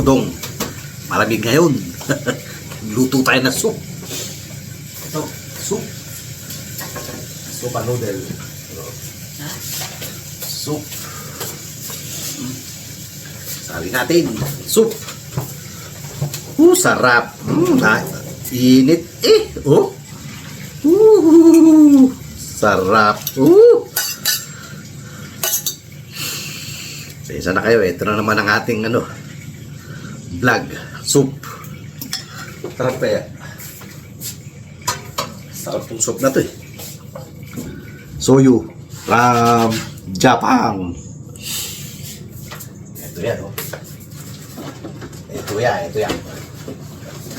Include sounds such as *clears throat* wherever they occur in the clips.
Dodong. Malamig ngayon. *laughs* Luto tayo ng soup. Ito, soup. Soup and noodle. Soup. Sabi natin, soup. Uh, sarap. Mm, ah, init eh. Oh. Uh, sarap. Uh. So, isa na kayo. Ito na naman ang ating ano, vlog. Soup. Sarap kaya. Sarap tong soup na to eh. Soyu from Japan. Ito yan oh. Ito yan, ito yan.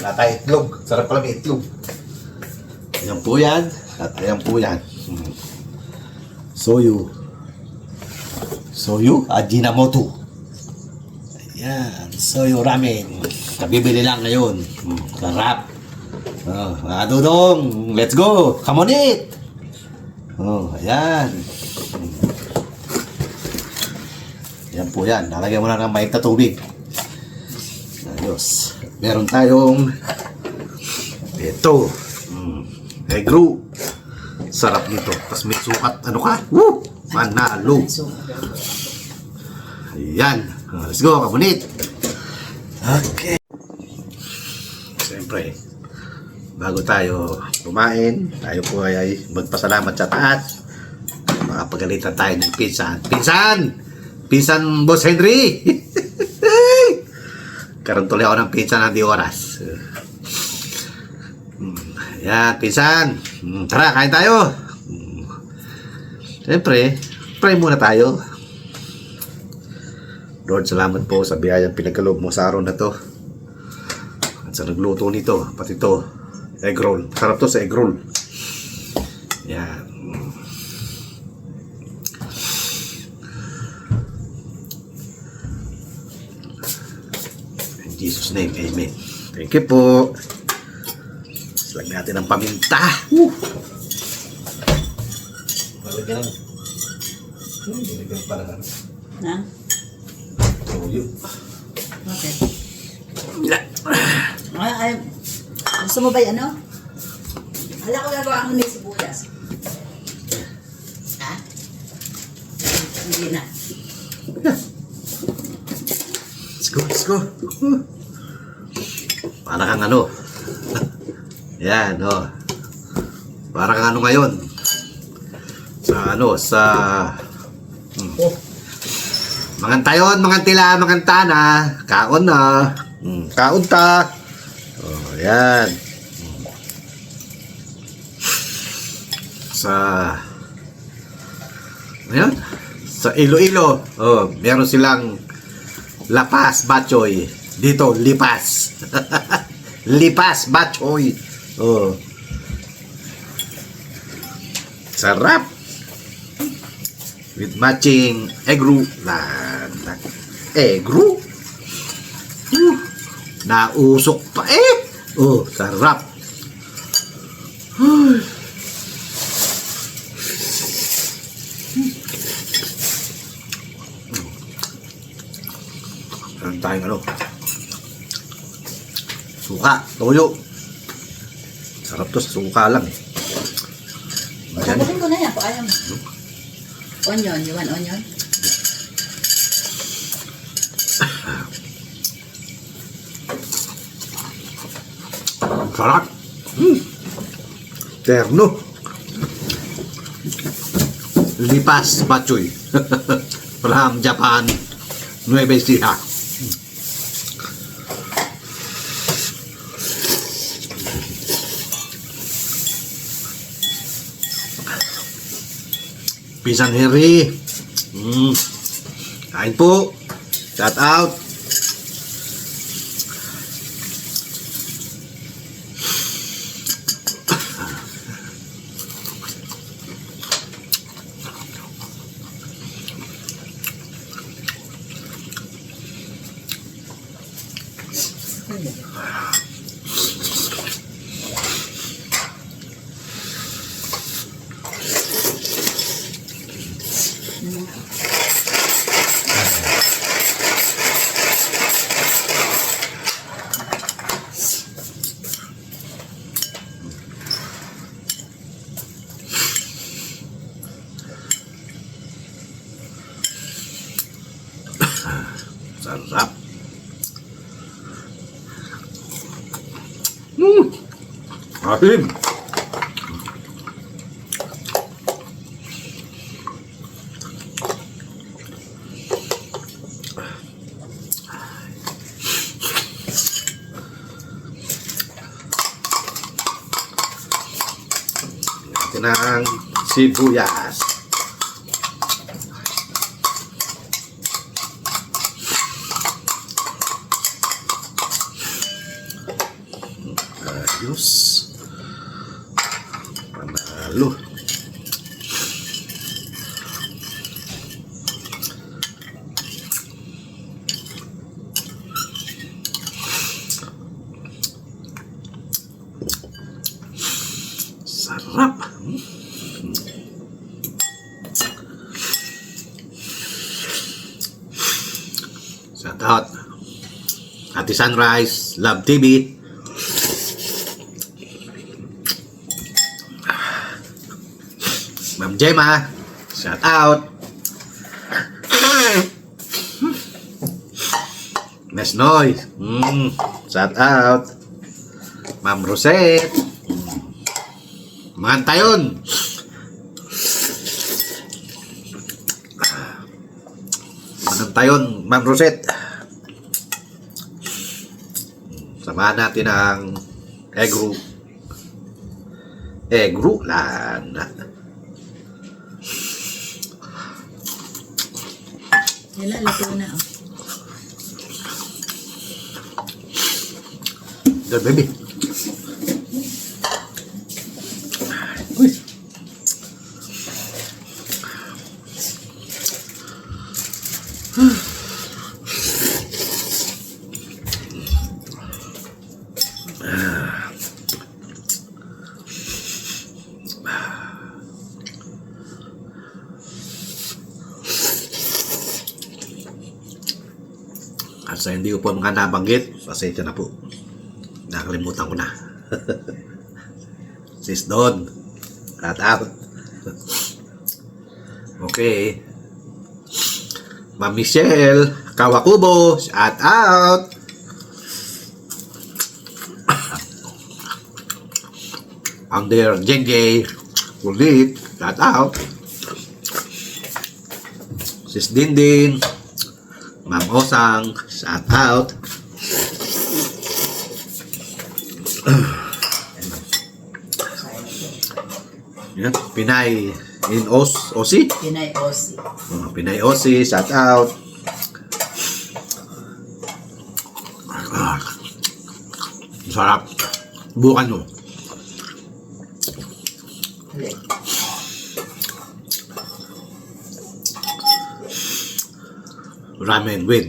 Wala tayo itlog. Sarap pala may itlog. Ayan po yan. At ayan po yan. Hmm. Soyu. Soyu Ajinomoto. Ayan. Soyu ramen. Kabibili lang ngayon. Sarap. Oh, mga dudong, let's go! Come on it! Oh, ayan. Ayan po yan. Lalagyan mo na ng mainit na tubig. Ayos. Meron tayong ito. Mm. Roux. Sarap nito. Tapos may sukat. Ano ka? Woo! Manalo. Ayan. Let's go. Kabunit. Okay. Siyempre, bago tayo kumain, tayo po ay, ay magpasalamat sa taas. Makapagalitan tayo ng pinsan. Pinsan! Pinsan Boss Henry! *laughs* Karoon tuloy ako ng pinsan ng di oras. Hmm, Yan, pinsan. Hmm, Tara, kain tayo. Hmm. Siyempre, pray muna tayo. Lord, salamat po sa biyayang pinagkaloob mo sa araw na to. At sa nagluto nito, pati to, egg roll. Sarap to sa egg roll. Yan. In Jesus' name, Amen. Thank you po. Slag natin ang paminta. Woo! Lalagyan ng... Hmm, lalagyan pala ng Na? Toyo. Okay. Ay, ay, gusto mo ba yung ano? Hala ko gagawa ko may sibuyas. Ha? Hindi na. Let's go, let's go. Para kang ano. Yan, oh. Para kang ano ngayon. Sa ano, sa... Mangantayon, mangantila, mangantana. Kaon na. Hmm. Kaon ta. Oh, yan. Sa... Ayan. Sa Iloilo. Oh, meron silang Lapas Bachoy. Dito, Lipas. *laughs* Lipas Bachoy. Oh. Sarap. With matching egg roux. Na, na, egg roux? Uh, nausok pa eh. Oh, sarap. Ay. Meron tayong ano. Suka, toyo. Sarap to sa suka lang eh. Ayan. Sabutin ko na yan kung ayaw mo. Onion, you want onion? Ang sarap. Hmm. Terno. Lipas Bachoy. *laughs* From Japan. Nueva Ecija. Pinsan Heri. Hmm. Kain po. Shout out. Sarap. Hmm. Asin. ng sibuyas. Panalo. Sarap. Shout out. Ate Sunrise, Love TV. Ma'am Gemma, shout out. Miss Noy, mm, shout out. Ma'am Rosette, mga tayon. Mga tayon, Ma'am Rosette. Samahan natin ang egg Egrulan. Yan na, luto na. Oh. Good baby. Uy. At sa hindi ko po mga nabanggit, pasensya na po. Nakalimutan ko na. *laughs* Sis Don. Shout out. *laughs* okay. Ma'am Michelle. Kawakubo. Shout out. *coughs* Under JJ. Ulit. Shout out. Sis Dindin. Ma'am Osang. Shout out. Yan, Pinay in Os, Osi. Pinay Osi. Mga Pinay Osi, shout out. Ah, sarap. Bukan mo. Ulit. Ramen with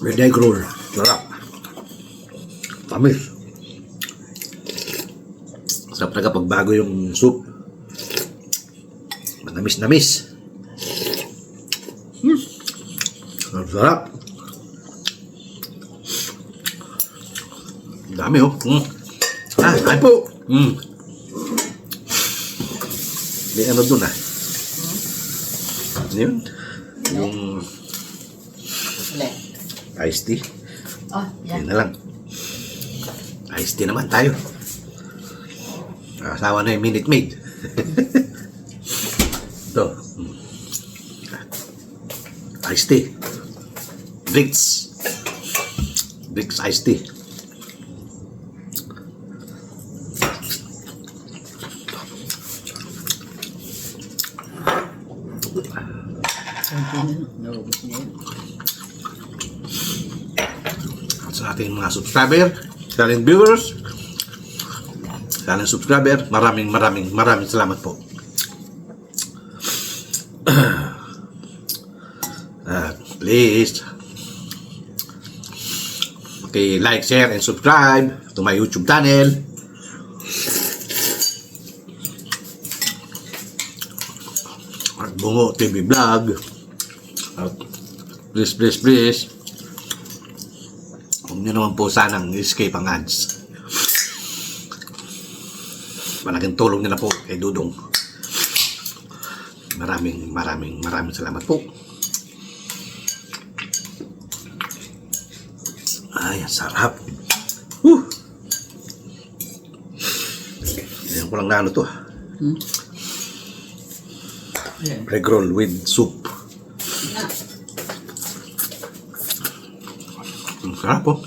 with egg roll. Sarap. Tamis. Sarap talaga pag bago yung soup. Manamis-namis. Hmm. Sarap. Dami oh. Mm. Ah, ay po. Mm. May ano dun ah. Ano yun? Yung iced tea. Oh, yan. Yan na lang. Iced tea naman tayo. Asawa na yung Minute Maid. *laughs* Ito. Iced tea. Bricks. Bricks iced tea. Kunti na. Naubos niya yun. Sa ating mga subscriber, silent viewers, silent subscriber, maraming maraming maraming salamat po. *clears throat* Ah, please, okay, like, share, and subscribe to my YouTube channel. At Bungo TV Vlog. At please, please, please, Huwag nyo naman po sanang escape ang ads. Malaking tulong nila po kay Dudong. Maraming maraming maraming salamat po. Ay, sarap. Whew. Hindi ko lang na ano to. ah. Hmm? Ayan. Egg roll with soup. Ang sarap po.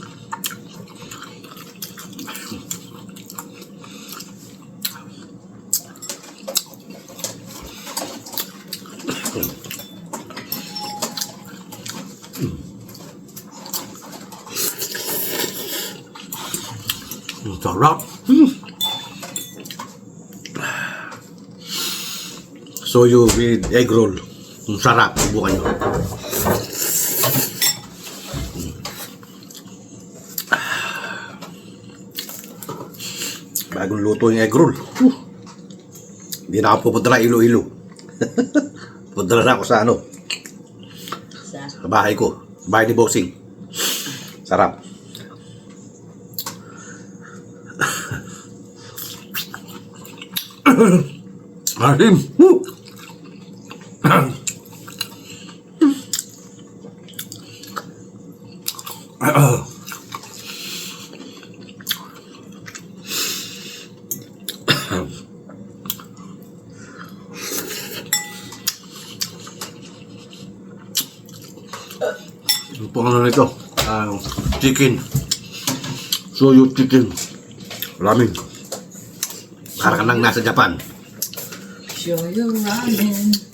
Ang sarap. Hmm. Soyo with egg roll. Ang sarap. Subukan nyo. Bagong luto yung egg roll. Hindi na ako pupunta na ilo-ilo. *laughs* Punta na ako sa ano, Sa. bahay ko. Bahay ni Bossing. Sarap. *coughs* Marim. Yung pang ano nito, ah, chicken. Soyo chicken. Ramen. Para ka nang nasa Japan. Show you ramen.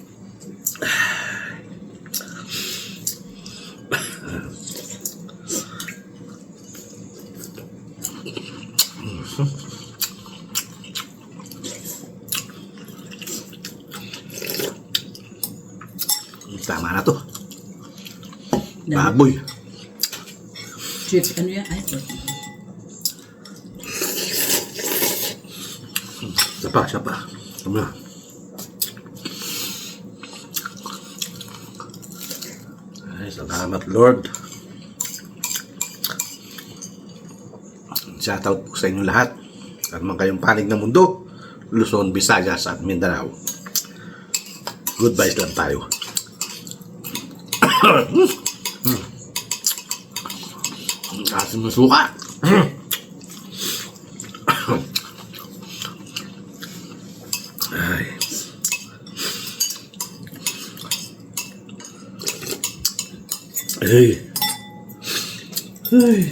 Tama na to. Baboy. Chips, ano yan? Ay. Isa pa, isa pa. Tama na. Ay, salamat Lord. Shoutout po sa inyo lahat. At man kayong panig ng mundo, Luzon, Visayas at Mindanao. Goodbyes lang tayo. *coughs* Asim ng suka. *coughs* Ay. Ay. Ay.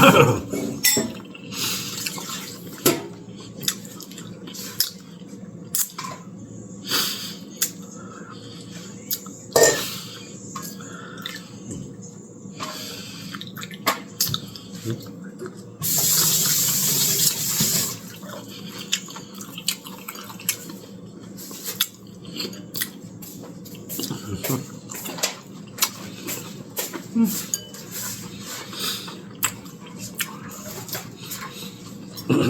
Sarap. Sarap.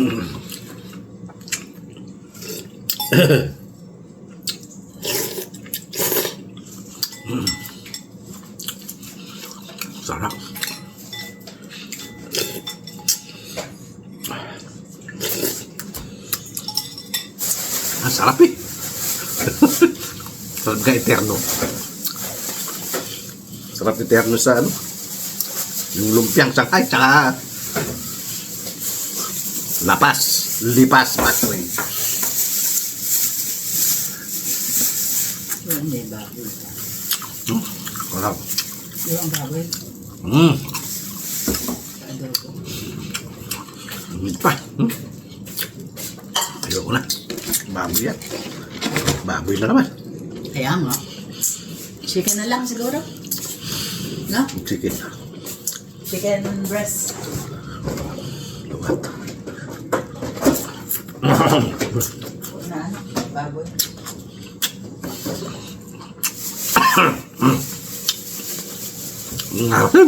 Ang sarap eh. *laughs* ka eterno. Sarap eterno sa ano. Yung lumpiang Shanghai, tsaka lapas, lipas. Yun, may baboy. Hmm, sarap. Yung baboy. Mm, Adobo. hindi pa. Hmm. Ayoko na. Baboy yan. Baboy na naman. Kaya nga. Chicken na lang siguro. No? Chicken. Chicken breast. Luwat. Na ano? Baboy. *coughs* Ang harap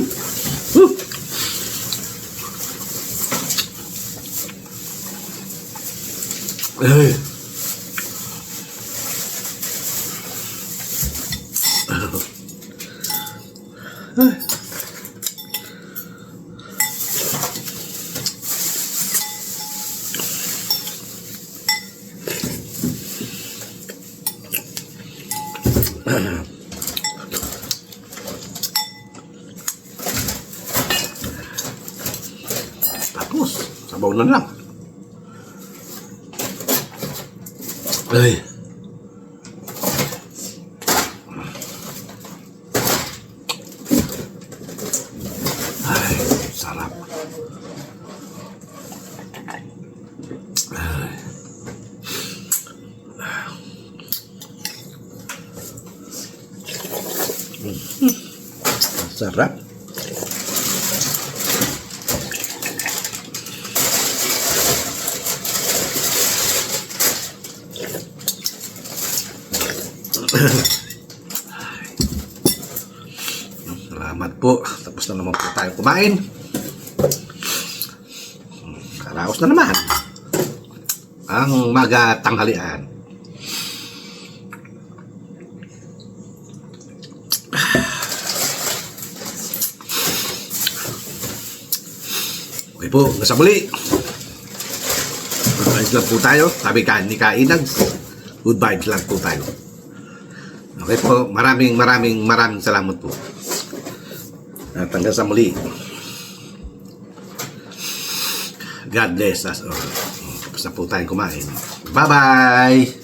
*clears throat* Tapos, sabaw na lang. Ay sarap. Ay. Mm. Salamat po. Tapos na naman po tayo kumain. Karaos na naman. Ang maga tanghalian. Okay po, nasa muli. Good lang po tayo. Sabi ka, ni Kainag. Good vibes lang po tayo. Okay po, maraming maraming maraming salamat po. At hanggang sa muli. God bless us all. Tapos na po tayong kumain. Bye-bye!